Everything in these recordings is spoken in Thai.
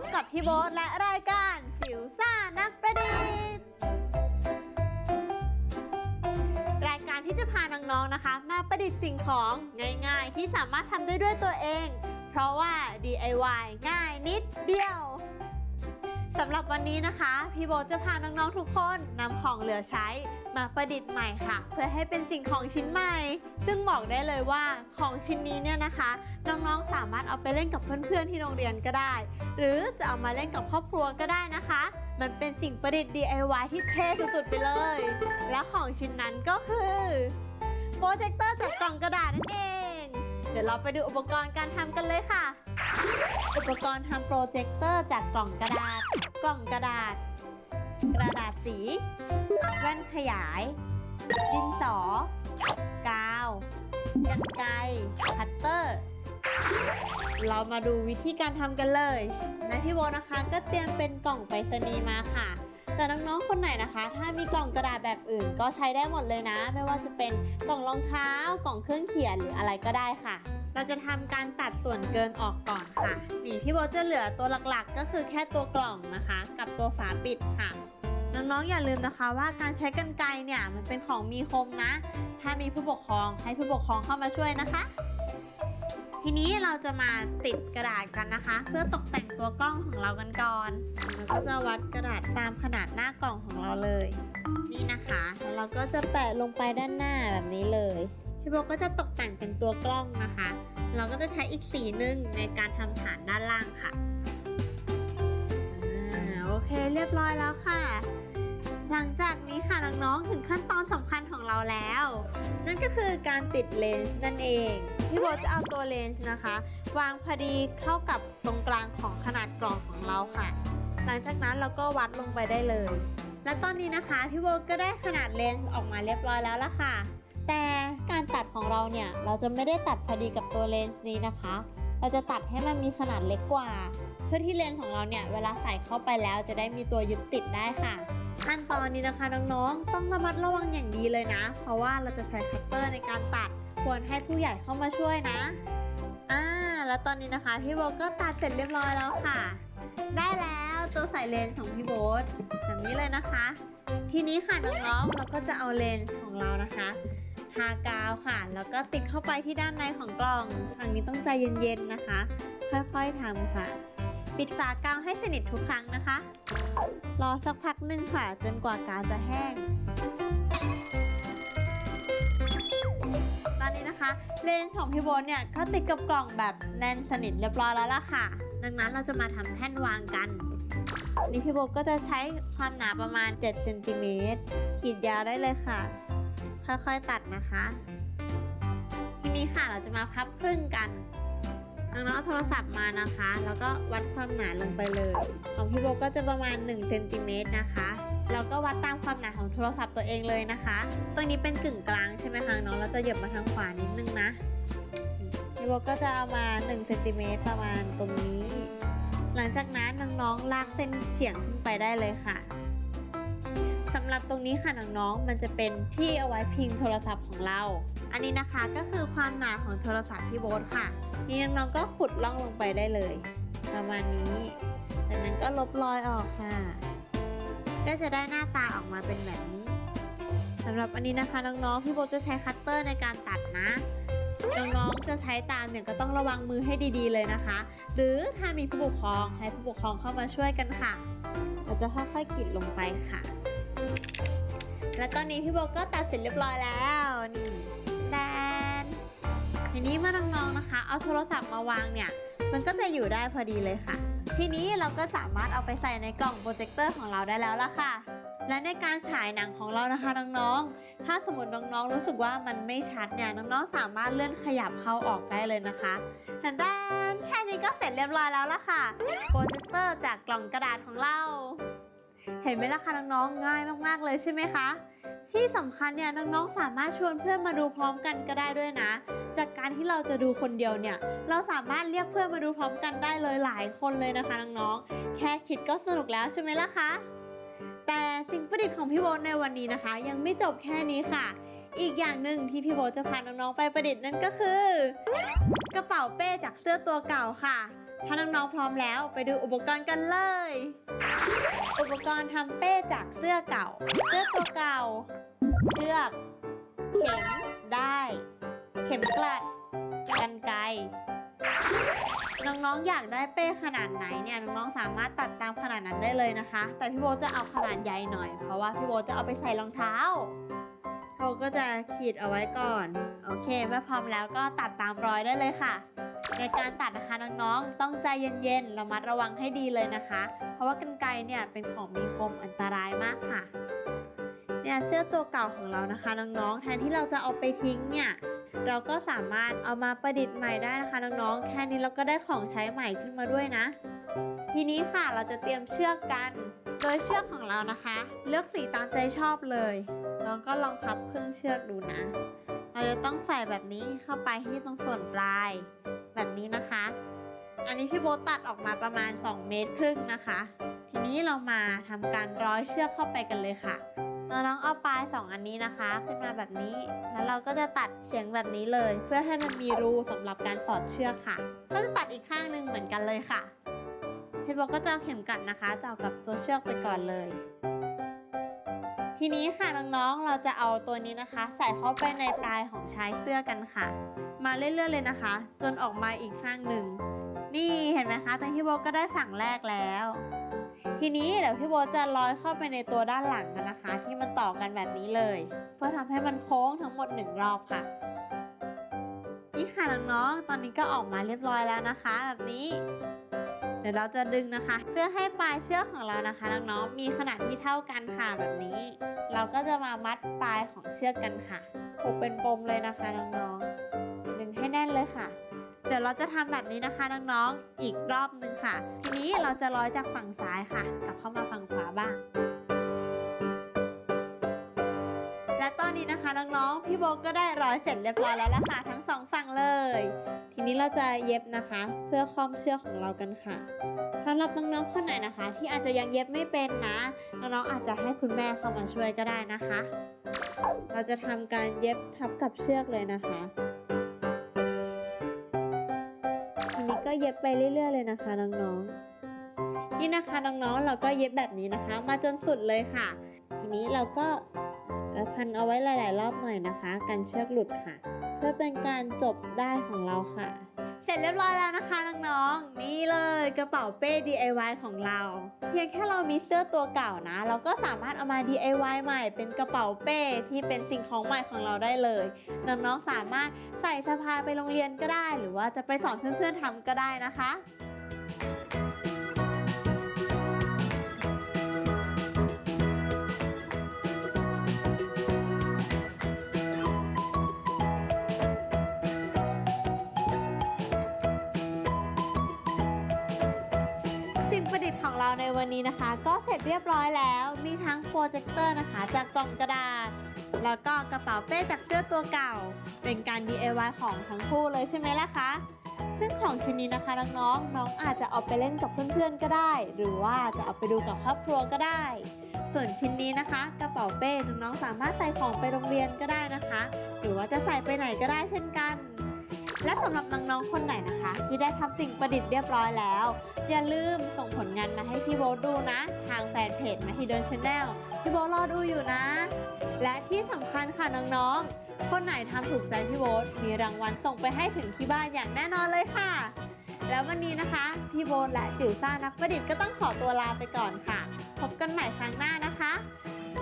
บกับพี่โบ๊ทและรายการจิ๋วซ่านักประดิษฐ์รายการที่จะพาน้องๆนะคะ มาประดิษฐ์สิ่งของง่ายๆ ที่สามารถทำได้ด้วยตัวเอง เพราะว่า DIY ง่ายนิดเดียว สำหรับวันนี้นะคะ พี่โบจะพาน้องๆทุกคนนำของเหลือใช้มาประดิษฐ์ใหม่ค่ะ เพื่อให้เป็นสิ่งของชิ้นใหม่ ซึ่งบอกได้เลยว่าของชิ้นนี้เนี่ยนะคะ น้องๆสามารถเอาไปเล่นกับเพื่อนๆที่โรงเรียนก็ได้ หรือจะเอามาเล่นกับครอบครัวก็ได้นะคะ มันเป็นสิ่งประดิษฐ์ DIY ที่เท่สุดๆไปเลย และของชิ้นนั้นก็คือโปรเจคเตอร์จากกล่องกระดาษนั่นเอง ดี๋ยวเราไปดูอุปกรณ์การทำกันเลยค่ะ อุปกรณ์ทำโปรเจคเตอร์จากกล่องกระดาษ กล่องกระดาษ กระดาษสี แว่นขยาย ดินสอ กาวกันไกรคัตเตอร์ เรามาดูวิธีการทำกันเลยและพี่โบนะคะก็เตรียมเป็นกล่องไปรษณีย์มาค่ะ แต่น้องๆ คนไหนนะคะ ถ้ามีกล่องกระดาษแบบอื่น ก็ใช้ได้หมดเลยนะ ไม่ว่าจะเป็นกล่องรองเท้า กล่องเครื่องเขียนหรืออะไรก็ได้ค่ะ เราจะทำการตัดส่วนเกินออกก่อนค่ะ นี่พี่โบจะเหลือตัวหลักๆ ก็คือแค่ตัวกล่องนะคะ กับตัวฝาปิดค่ะน้องๆ อย่าลืมนะคะว่าการใช้กรรไกรเนี่ยมันเป็นของมีคมนะ ถ้ามีผู้ปกครองให้ผู้ปกครองเข้ามาช่วยนะคะ ทีนี้เราจะมาติดกระดาษกันนะคะ เพื่อตกแต่งตัวกล้องของเรากันก่อนเราก็จะวัดกระดาษตามขนาดหน้ากล่องของเราเลย นี่นะคะแล้วเราก็จะแปะลงไปด้านหน้าแบบนี้เลยพี่โบก็จะตกแต่งเป็นตัวกล้องนะคะ เราก็จะใช้อีกสีหนึ่งในการทำฐานด้านล่างค่ะอโอเคเรียบร้อยแล้วค่ะ หลังจากนี้ค่ะน้องๆถึงขั้นตอนสำคัญของเราแล้ว นั่นก็คือการติดเลนส์นั่นเอง พี่โบจะเอาตัวเลนส์นะคะ วางพอดีเข้ากับตรงกลางของขนาดกล่องของเราค่ะ หลังจากนั้นเราก็วัดลงไปได้เลย และตอนนี้นะคะพี่โบก็ได้ขนาดเลนส์ออกมาเรียบร้อยแล้วล่ะค่ะ แต่การตัดของเราเนี่ยเราจะไม่ได้ตัดพอดีกับตัวเลนส์นี้นะคะ เราจะตัดให้มันมีขนาดเล็กกว่า เพื่อที่เลนส์ของเราเนี่ยเวลาใส่เข้าไปแล้วจะได้มีตัวยึดติดได้ค่ะขั้นตอนนี้นะคะน้องๆ ต้องระมัดระวังอย่างดีเลยนะ เพราะว่าเราจะใช้คัตเตอร์ในการตัด ควรให้ผู้ใหญ่เข้ามาช่วยนะอ่าแล้วตอนนี้นะคะพี่โบก็ตัดเสร็จเรียบร้อยแล้วค่ะ ได้แล้วตัวใส่เลนส์ของพี่โบ๊ทแบบนี้เลยนะคะ ทีนี้ค่ะน้องๆเราก็จะเอาเลนส์ของเรานะคะทากาวค่ะ แล้วก็ติดเข้าไปที่ด้านในของกล่องครั้งนี้ต้องใจเย็นๆนะคะ ค่อยๆทำค่ะ ปิดฝากาวให้สนิททุกครั้งนะคะ รอสักพักหนึ่งค่ะ จนกว่ากาวจะแห้ง เลนส์ของพี่โบทเนี่ยก็ติดกับกล่องแบบแน่นสนิทเรียบร้อยแล้วล่ะค่ะ ดังนั้นเราจะมาทำแท่นวางกัน นี่พี่โบก็จะใช้ความหนาประมาณ7เซนติเมตรขีดยาวได้เลยค่ะ ค่อยๆตัดนะคะ ทีนี้ค่ะเราจะมาพับครึ่งกันน้องๆเอาโทรศัพท์มานะคะ แล้วก็วัดความหนาลงไปเลย ของพี่โบก็จะประมาณ1เซนติเมตรนะคะ แล้วก็วัดตามความหนาของโทรศัพท์ตัวเองเลยนะคะตัวนี้เป็นกึ่งกลางใช่ไหมคะน้องเราจะเหยียบมาทางขวานิดนึงนะพี่โบก็จะเอามา1เซนติเมตรประมาณตรงนี้ หลังจากนั้นน้องๆลากเส้นเฉียงขึ้นไปได้เลยค่ะสำหรับตรงนี้ค่ะน้องๆมันจะเป็นที่เอาไว้พิงโทรศัพท์ของเรา อันนี้นะคะก็คือความหนาของโทรศัพท์พี่โบ๊ทค่ะ นี่น้องๆก็ขุดล่องลงไปได้เลย ประมาณนี้ จากนั้นก็ลบรอยออกค่ะ ก็จะได้หน้าตาออกมาเป็นแบบนี้สำหรับอันนี้นะคะน้องๆพี่โบ๊ทจะใช้คัตเตอร์ในการตัดนะน้องๆจะใช้ตามเนี่ยก็ต้องระวังมือให้ดีๆเลยนะคะ หรือถ้ามีผู้ปกครองให้ผู้ปกครองเข้ามาช่วยกันค่ะเราจะค่อยๆกรีดลงไปค่ะ และตอนนี้พี่โบก็ตัดเสร็จเรียบร้อยแล้วนี่แดนทีนี้เมื่อน้องๆนะคะ เอาโทรศัพท์มาวางเนี่ย มันก็จะอยู่ได้พอดีเลยค่ะ ทีนี้เราก็สามารถเอาไปใส่ในกล่องโปรเจคเตอร์ของเราได้แล้วล่ะค่ะ และในการฉายหนังของเรานะคะน้องๆ ถ้าสมมติน้องๆรู้สึกว่ามันไม่ชัดเนี่ยน้องๆสามารถเลื่อนขยับเข้าออกได้เลยนะคะทันด้านแค่นี้ก็เสร็จเรียบร้อยแล้วล่ะค่ะ โปรเจคเตอร์จากกล่องกระดาษของเรา เห็นไหมล่ะคะน้องๆง่ายมากๆเลยใช่ไหมคะที่สำคัญเนี่ยน้องๆสามารถชวนเพื่อนมาดูพร้อมกันก็ได้ด้วยนะ จากการที่เราจะดูคนเดียวเนี่ยเราสามารถเรียกเพื่อนมาดูพร้อมกันได้เลยหลายคนเลยนะคะน้องๆแค่คิดก็สนุกแล้วใช่ไหมล่ะคะแต่สิ่งประดิษฐ์ของพี่โบในวันนี้นะคะ ยังไม่จบแค่นี้ค่ะ อีกอย่างหนึ่งที่พี่โบจะพาน้องๆไปประดิษฐ์นั่นก็คือ กระเป๋าเป้จากเสื้อตัวเก่าค่ะ ถ้าน้องๆพร้อมแล้วไปดูอุปกรณ์กันเลย อุปกรณ์ทำเป้จากเสื้อเก่า เสื้อตัวเก่า เชือก เข็มได้ เข็มกลัดกันไกรน้องๆอยากได้เป้ขนาดไหนเนี่ยน้องๆสามารถตัดตามขนาดนั้นได้เลยนะคะ แต่พี่โบจะเอาขนาดใหญ่หน่อยเพราะว่าพี่โบจะเอาไปใส่รองเท้า โบทก็จะขีดเอาไว้ก่อน โอเค เมื่อพร้อมแล้วก็ตัดตามรอยได้เลยค่ะ ในการตัดนะคะน้องๆ ต้องใจเย็นๆ ระมัดระวังให้ดีเลยนะคะ เพราะว่ากรรไกรเนี่ยเป็นของมีคมอันตรายมากค่ะ เนี่ยเสื้อตัวเก่าของเรานะคะน้องๆ แทนที่เราจะเอาไปทิ้งเนี่ย เราก็สามารถเอามาประดิษฐ์ใหม่ได้นะคะน้องๆ แค่นี้เราก็ได้ของใช้ใหม่ขึ้นมาด้วยนะ ทีนี้ค่ะเราจะเตรียมเชือกกัน โดยเชือกของเรานะคะ เลือกสีตามใจชอบเลยน้องก็ลองพับครึ่งเชือกดูนะ เราจะต้องใส่แบบนี้เข้าไปที่ตรงส่วนปลาย แบบนี้นะคะ อันนี้พี่โบตัดออกมาประมาณ 2 เมตรครึ่งนะคะ ทีนี้เรามาทำการร้อยเชือกเข้าไปกันเลยค่ะเราน้องเอาปลาย 2 อันนี้นะคะ ขึ้นมาแบบนี้ แล้วเราก็จะตัดเฉียงแบบนี้เลย เพื่อให้มันมีรูสำหรับการสอดเชือกค่ะ ก็จะตัดอีกข้างหนึ่งเหมือนกันเลยค่ะ พี่โบก็จะเอาเข็มกัดนะคะเจาะกับตัวเชือกไปก่อนเลย ทีนี้ค่ะน้องๆเราจะเอาตัวนี้นะคะ ใส่เข้าไปในปลายของชายเสื้อกันค่ะ มาเรื่อยๆเลยนะคะ จนออกมาอีกข้างหนึ่งนี่เห็นไหมคะตอนพี่โบก็ได้ฝั่งแรกแล้ว ทีนี้เดี๋ยวพี่โบจะร้อยเข้าไปในตัวด้านหลังกันนะคะ ที่มันต่อกันแบบนี้เลย เพื่อทำให้มันโค้งทั้งหมดหนึ่งรอบค่ะนี่ค่ะน้องๆตอนนี้ก็ออกมาเรียบร้อยแล้วนะคะ แบบนี้ เดี๋ยวเราจะดึงนะคะ เพื่อให้ปลายเชือกของเรานะคะน้องๆมีขนาดที่เท่ากันค่ะแบบนี้ เราก็จะมามัดปลายของเชือกกันค่ะผูกเป็นปมเลยนะคะน้องๆดึงให้แน่นเลยค่ะ เดี๋ยวเราจะทำแบบนี้นะคะน้องๆอีกรอบหนึ่งค่ะ ทีนี้เราจะร้อยจากฝั่งซ้ายค่ะ กลับเข้ามาฝั่งขวาบ้างและตอนนี้นะคะน้องๆพี่โบก็ได้ร้อยเสร็จเรียบร้อยแล้วล่ะค่ะทั้งสองฝั่งเลย นี้เราจะเย็บนะคะ เพื่อคล้อมเชือกของเรากันค่ะสำหรับน้องๆคนไหนนะคะ ที่อาจจะยังเย็บไม่เป็นนะน้องๆอาจจะให้คุณแม่เข้ามาช่วยก็ได้นะคะ เราจะทำการเย็บทับกับเชือกเลยนะคะทีนี้ก็เย็บไปเรื่อยๆเลยนะคะน้องๆนี่นะคะน้องๆเราก็เย็บแบบนี้นะคะ มาจนสุดเลยค่ะ ทีนี้เราก็ก็พันเอาไว้หลาย ๆ รอบหน่อยนะคะ กันเชือกหลุดค่ะ เพื่อเป็นการจบได้ของเราค่ะ เสร็จเรียบร้อยแล้วนะคะน้องๆ นี่เลยกระเป๋าเป้ DIY ของเรา เพียงแค่เรามีเสื้อตัวเก่านะ เราก็สามารถเอามา DIY ใหม่เป็นกระเป๋าเป้ที่เป็นสิ่งของใหม่ของเราได้เลย น้องๆ สามารถใส่สะพายไปโรงเรียนก็ได้ หรือว่าจะไปสอนเพื่อนๆทำก็ได้นะคะ ประดิษฐ์ของเราในวันนี้นะคะ ก็เสร็จเรียบร้อยแล้ว มีทั้งโปรเจคเตอร์นะคะ จากกล่องกระดาษ แล้วก็กระเป๋าเป้จากเสื้อตัวเก่า เป็นการ DIY ของทั้งคู่เลยใช่ไหมล่ะคะ ซึ่งของชิ้นนี้นะคะน้องๆน้องอาจจะเอาไปเล่นกับเพื่อนๆก็ได้ หรือว่าจะเอาไปดูกับครอบครัวก็ได้ ส่วนชิ้นนี้นะคะ กระเป๋าเป้น้องๆสามารถใส่ของไปโรงเรียนก็ได้นะคะ หรือว่าจะใส่ไปไหนก็ได้เช่นกัน และสำหรับน้องๆคนไหนนะคะ ที่ได้ทำสิ่งประดิษฐ์เรียบร้อยแล้ว อย่าลืมส่งผลงานมาให้พี่โบทดูนะ ทางแฟนเพจมาฮิดอนชาแนลพี่โบทรอดูอยู่นะ และที่สำคัญค่ะน้องๆ คนไหนทำถูกใจพี่โบทมีรางวัลส่งไปให้ถึงที่บ้านอย่างแน่นอนเลยค่ะ แล้ววันนี้นะคะ พี่โบทและจิ๋วซ่านักประดิษฐ์ก็ต้องขอตัวลาไปก่อนค่ะ พบกันใหม่ครั้งหน้านะคะ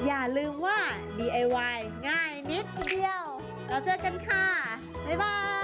อย่าลืมว่า DIY ง่ายนิดเดียว เราเจอกันค่ะ บ๊ายบาย